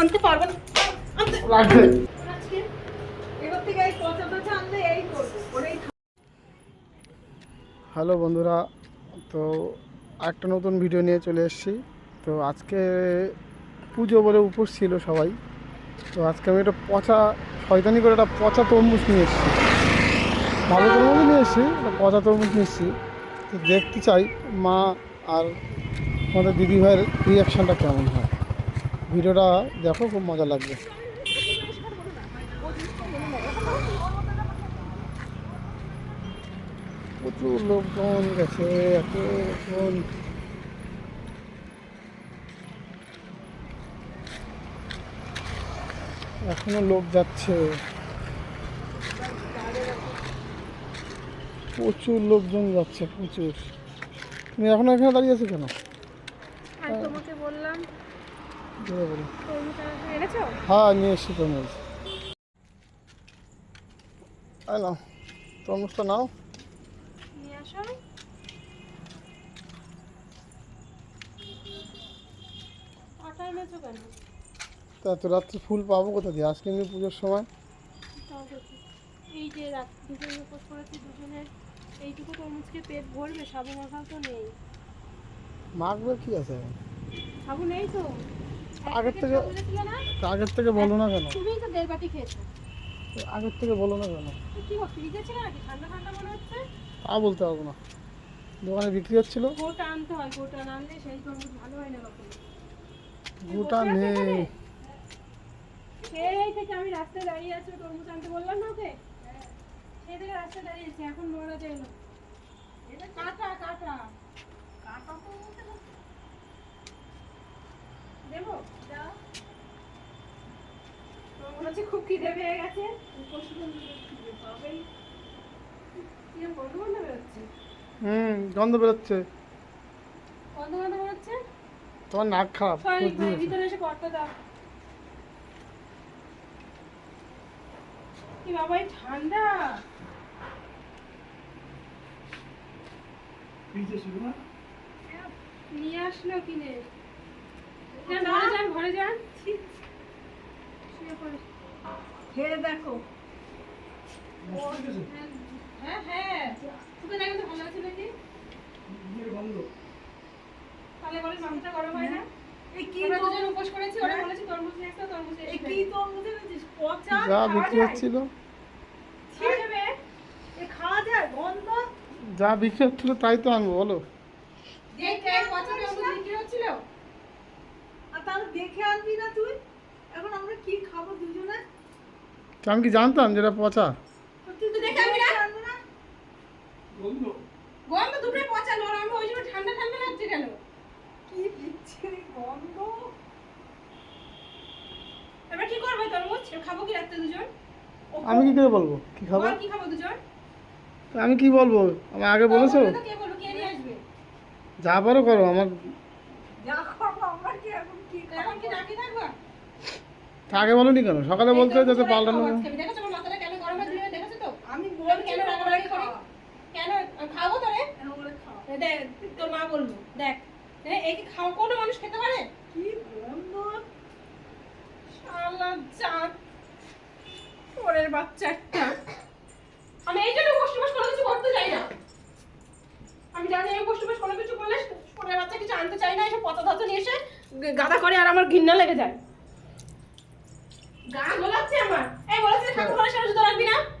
আনতে পারব না। আনতে লাগবে। হ্যালো বন্ধুরা তো একটা নতুন ভিডিও নিয়ে চলে এসেছি। তো আজকে পুজো বলে উপোস ছিল সবাই। তো আজকে আমি একটা পচা শয়তানি করে একটা পচা তরমুজ নিয়ে এসেছি। ভালো তরমুজ নিয়ে এসেছি একটা পচা তরমুজ নিয়ে এসেছি। তো দেখতে চাই মা আর আমাদের দিদি ভাইয়ের রিয়াকশানটা কেমন হয়। ভিডিওটা দেখো, খুব মজা লাগবে। প্রচুর লোকজন গেছে, এত এখনও লোক যাচ্ছে। প্রচুর লোকজন যাচ্ছে, প্রচুর। তুমি এখনও এখানে দাঁড়িয়ে আছো কেন? তোমাকে বললাম হ্যাঁ নিয়ে এসছি তরমুজ। নাও তরমুজটা নাও। নিয়ে তা তো রাত্রে ফুল পাবো কোথা দিয়ে? আজকে এমনি পুজোর সময়। এই যে রাত দুজনে উপোস করেছি দুজনের এইটুকু তরমুজকে পেট ভরবে সাবু মাখাও তো নেই। মাখবে কি আছে? সাবু নেই তো? আগের থেকে- আগের থেকে বলো না কেন? তুমিই তো দেড় বাটি খেয়েছো। আগের থেকে বলো না কেন? কি গো ফ্রিজে ছিল নাকি? ঠান্ডা ঠান্ডা মনে হচ্ছে? তা বলতে পারব না। দোকানে বিক্রি হচ্ছিল। গোটা আনতে হয় গোটা না আনলে সেই তরমুজ ভালো হয় না কখনো। গোটা নেই। সেই থেকে আমি রাস্তায় দাঁড়িয়ে আছি তরমুজ আনতে বললাম না ওকে? সেই থেকে রাস্তায় দাঁড়িয়ে আছি এখন যায় না। এটা কাটা কাটা। কাটা তো বলতে না। দেবো দাও হচ্ছে খুব খিদে পেয়ে গেছে। হুম গন্ধ বেরোচ্ছে। তোমার নাক খারাপ সরি সর্দি হয়েছে। ভিতরে এসে করতে দাও। কি বাবা এই ঠান্ডা? নিয়ে আসলো কিনে। ঘরে যান ঘরে যান। শুয়ে। খেয়ে দেখো। হ্যাঁ হ্যাঁ। ভালো আছে নাকি? তাহলে বলে গরম হয় না। যা বিক্রি হচ্ছিল। তাই তো আনব বলো। দেখে আনবি না তুই? এখন আমরা কি খাব দুজনে? আমি কি জানতাম যেটা পচা? গন্ধ। দুপুরে পচা নরম ওই জন্য ঠান্ডা ঠান্ডা লাগছে কেন? কি বিচ্ছিরি গন্ধ? এবার কি করবে তরমুজ? খাব কি রাত্রে দুজন? আমি কি করে বলব? কি খাব? কি খাব দুজন? তা আমি কি বলব? আমার আগে বলেছ? যা পারো করো আমার খাব তো? রে। হ্যাঁ, ওরে খাওয়া। দেখ তোর মা বলব দেখ। এই কি খাও কোনো মানুষ খেতে পারে? কি শালা জাত। ওরের বাচ্চা একটা আমি এই জন্য কষ্ট মাস কোনো কিছু করতে চাই না। আমি জানি আমি কষ্ট মাস কোনো কিছু করলে ওরের বাচ্চা কিছু আনতে চাই না এসে পতা ধাতো নিয়ে এসে গাদা করে আর আমার ঘৃণা লেগে যায় গা গোলাচ্ছে আমার এই বলেছে ঠাকুর ঘরের সামনে জুতো রাখবি না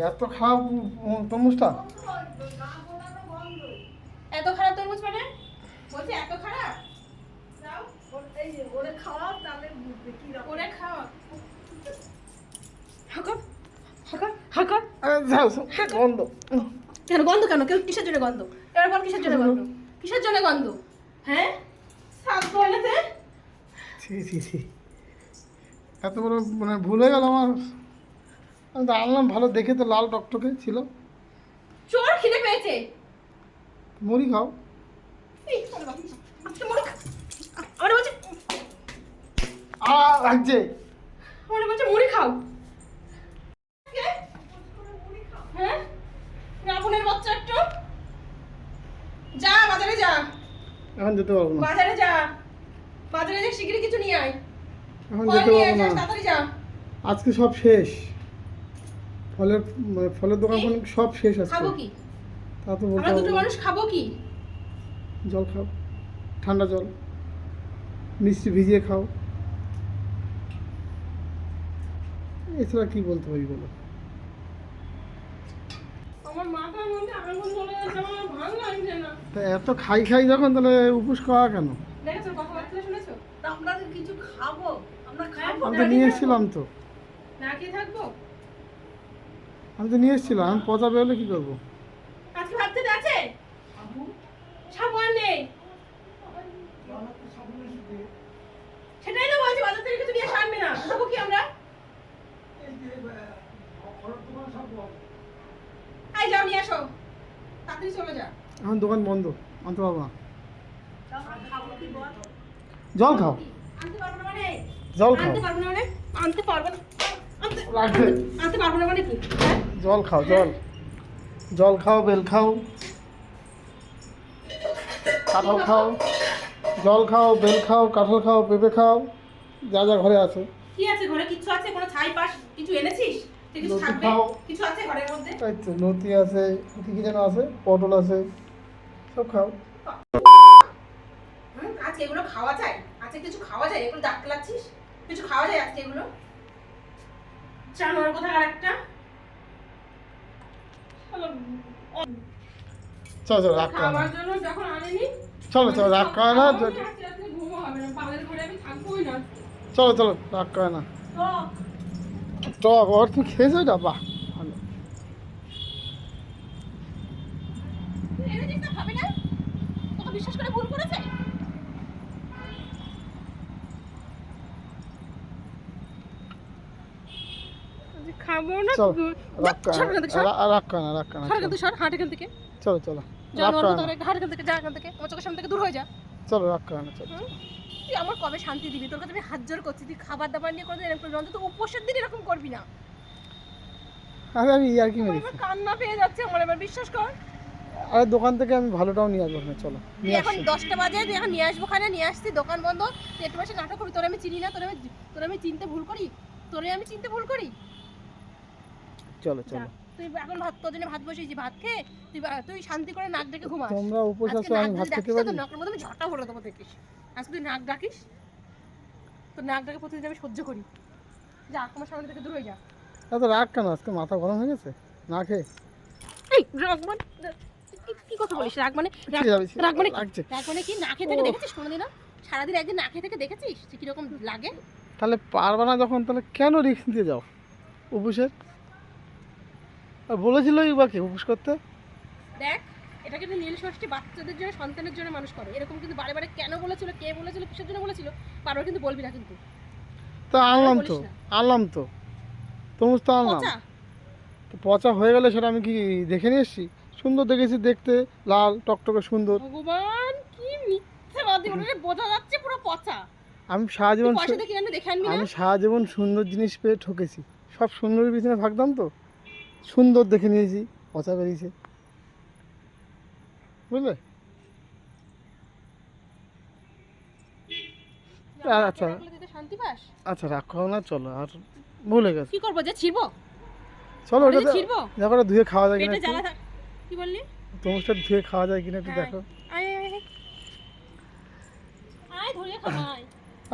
এত খারাপ তরমুজটা? এত খারাপ তরমুজ মানে? বলছি এত খারাপ? ওর- খাওয়া তাহলে বুঝবে কি ওরে খাওয়া গন্ধ। কেন গন্ধ কেন? কেউ কিসের জন্য গন্ধ? এবার বল কিসের জন্য গন্ধ? কিসের জন্য গন্ধ? হ্যাঁ? সাত গলেতে ছি ছি ছি। এত বড় মানে ভুল হয়ে গেল আমার। আমি তো আনলাম ভালো দেখে তো লাল টকটকে ছিল। চোর খিদে পেয়েছে। মুড়ি খাও। আমার বলছে আ লাগছে আমার বলছে মুড়ি খাও। হ্যাঁ? রাবণের বাচ্চা একটু। যা বাজারে যা। এখন যেতে পারব না। বাজারে যা। বাজারে যা শিগগিরই কিছু নিয়ে আয়। এখন যেতে পারব না। আজকে সব শেষ। ফলের মানে ফলের দোকান ফোন সব শেষ আছে খাব কি? তা তো বলতে দুটো মানুষ খাব কি? জল খাও। ঠান্ডা জল। মিষ্টি ভিজিয়ে খাও। এছাড়া কি বলতে পারি বলো? তা এত খাই খাই যখন তাহলে উপোস করা কেন? দেখেছ কথাবার্তা শুনেছো? তা আমরা কিছু খাব। আমি তো নিয়ে এসেছিলাম তো। না খেয়ে থাকব? আমি তো নিয়ে এসেছিলাম আমি পচা বেরোলে কি করব? আজকে ভাত খেতে আছে? সাবান নেই। সেটাই তো বলছি বাজার থেকে কিছু নিয়ে আনবে না। খাব কি আমরা? আই যাও নিয়ে আসো তাড়াতাড়ি চলে যা। এখন দোকান বন্ধ আনতে পারব না। বল? জল খাও। আনতে পারব না জল খাও। আনতে পারব না মানে? আনতে পারব না। আনতে পারব না মানে কি? হ্যাঁ? জল খাও জল। জল খাও বেল খাও। কাঁঠাল খাও। জল খাও বেল খাও কাঁঠাল খাও পেঁপে খাও। যা যা ঘরে আছে। কি আছে ঘরে? কিছু আছে? কোনো ছাই পাশ? কিছু এনেছিস? কিছু থাকবে? খাও। কিছু আছে ঘরের মধ্যে? তাই তো লতি আছে। কি কি যেন আছে? পটল আছে। সব খাও। আজকে এগুলো খাওয়া যায়? আজকে কিছু খাওয়া যায়? এগুলো ডাকতে লাগছিস? কিছু খাওয়া যায় আজকে এগুলো? চানোর কোথায় আর একটা চলো চলো রাগ করো না জন্য যখন আনেনি চলো চলো রাগ করে না চলো চলো রাগ করে না তো ওর তুমি খেয়েছো এটা? বাহ ভালো তুই এনেছিস না খাবি না তোকে বিশ্বাস করে ভুল করেছে আজকে খাব না চলো তুই- রাগ করে সর এখান থেকে, সর। না রা- না রাগ করে না সর এখান থেকে, সর, হাঁট এখান থেকে। চলো চলো রাগ জানোয়ার করে কোথাকার না। একটা, হাঁট এখান থেকে, যা এখান থেকে। আমার চোখের সামনে থেকে দূর হয়ে যা। চলো রাগ না চলো। তুই আমার কবে শান্তি দিবি? তোর কাছে আমি হাত জোর করছি তুই খাবার দাবার নিয়ে কোনোদিন এরকম করবি অন্তত উপোসের দিন এরকম করবি না। আরে আমি ইয়ার কি মেরেছি? কান্না পেয়ে যাচ্ছে আমার এবার বিশ্বাস কর। আরে দোকান থেকে আমি ভালোটাও নিয়ে আসব চলো এখন দশটা বাজে তুই এখন নিয়ে আসব খানে নিয়ে আসছি দোকান বন্ধ। তুই একটু মাসে নাটক করি তোর আমি চিনি না তোর আমি তোর আমি চিনতে ভুল করি? তোরে আমি চিনতে ভুল করি? চলো চলো। তুই এখন ভাত তোর জন্য ভাত বসিয়েছি ভাত খেয়ে তুই তুই শান্তি করে নাক ডেকে তোমরা উপোস আছো আমি ভাত খেতে পারি? মধ্যে আমি ঝটা ভরে দেবো দেখিস। আজকে তুই নাক ডাকিস তোর নাক ডাকে প্রতিদিন আমি সহ্য করি। যা আমার সামনে থেকে দূর হয়ে যা। এত রাগ কেন? আজকে মাথা গরম হয়ে গেছে? না খেয়ে? এই রাগ মানে কি- কথা বলিস? রাগ মানে রাগ- মানে। রাগ মানে কি? না খেয়ে থেকে দেখেছিস কোনোদিনও? সারাদিন একদিন না খেয়ে থেকে দেখেছিস কীরকম লাগে? তাহলে পারবা না যখন তাহলে কেন রিস্ক নিতে যাও? উপোসের? আর বলেছিলই বা কি উপোস করতে। দেখ এটা কিন্তু নীল ষষ্ঠী বাচ্চাদের জন্য সন্তানের জন্য মানুষ করে। এরকম কিন্তু বারে বারে কেন বলেছিল কে বলেছিল কিসের জন্য বলেছিল বারবার কিন্তু বলবি না কিন্তু। তো আনলাম তো। আনলাম তো। তরমুজ তো আনলাম। পচা? তো পচা হয়ে গেলে সেটা আমি কি দেখে নিয়ে এসেছি? সুন্দর দেখেছি দেখতে লাল টকটকে সুন্দর। ভগবান কি মিথ্যেবাদী ওটা বোঝা যাচ্ছে পুরো পচা। আমি সারা জীবন আমি সারা জীবন সুন্দর জিনিস পেয়ে ঠকেছি। সব সুন্দরের পিছনে থাকতাম তো? সুন্দর দেখে নিয়েছি পচা বেরিয়েছে। বুঝলে? আচ্ছা। আচ্ছা করো না চলো আর ভুলে গেছে। কি করব যে ছিড়বো? চলো ওটা ছিড়বো? দেখো ধুয়ে খাওয়া যায় কিনা কি বললি? তরমুজটা ধুয়ে খাওয়া যায় কিনা একটু। দেখো।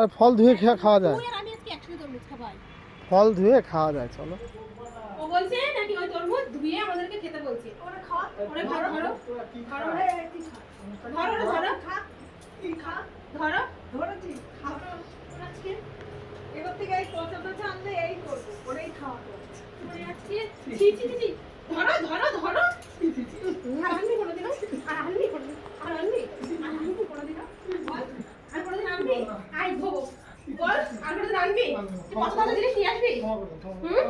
আর ফল ধুয়ে খেয়া খাওয়া যায়। ফল ধুয়ে খাওয়া যায় চলো। বলছে নাকি ওই তরমুজ ধুয়ে আমাদেরকে খেতে বলছে? ওরা খাওয়া ওরে ধরো ধরো ধরো। ওরে কি খা? ধরো ধরো খা? কি খা? ধরো। ধরেছি খাও আজকে। এবার থেকে এই পচা পচা আনলে এই করব ওরেই খাওয়া মানে আজকে। ছি ছি। ধরো ধরো ধরো। আর আনবি কোনোদিনও? আর আনবি কোনোদিন আর আনবি? আর আনবি কোনোদিনও? বল। আর কোনোদিন আনবি? আয় ধোবো। বল আর কোনোদিন আনবি? তুই কত টাকা জিনিস নিয়ে আসবি? হুম?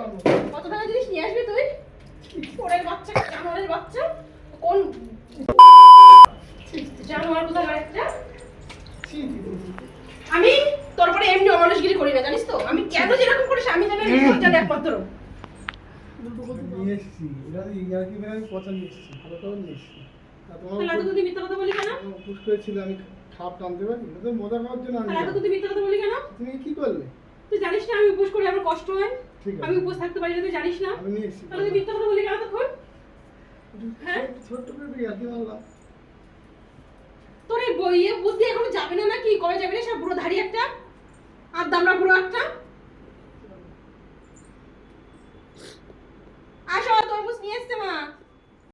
নিয়ে আসবি তুই? ওরের বাচ্চা জানোয়ারের বাচ্চা। কোন জানোয়ার কোথায় একটা আমি তোর পরে এমনি অমানুষগিরি করি না জানিস তো? আমি কেন যেরকম করিস আমি জানি আমি নিজেই জানি একমাত্র। নিয়ে এসেছি এটা ইয়ার্কি মেরে আমি পচা নিয়ে এসেছি ভালো করে নিয়ে এসেছি তোমার তাহলে মিথ্যা কথা বলি কেন? আমার উপোস করেছিল আমি টানতে পারি এটা তো মজা করার জন্য এত তুই মিথ্যা কথা বলি কেন? তুমি কি করলে? তুই জানিস না আমি উপোস করে আমার কষ্ট হয়। আমি উপোস থাকতে পারি না তুই জানিস না? তাহলে তুই মিথ্যা কথা বলি কেন তখন হ্যাঁ? ছোট্ট করে ইয়ার্কি মারলাম। তোর এই বইয়ে বুদ্ধি এখন যাবে না নাকি? কবে যাবে না? সব বুড়ো ধারি একটা। আর দামড়া বুড়ো একটা। আসো তরমুজ নিয়ে এসছে মা।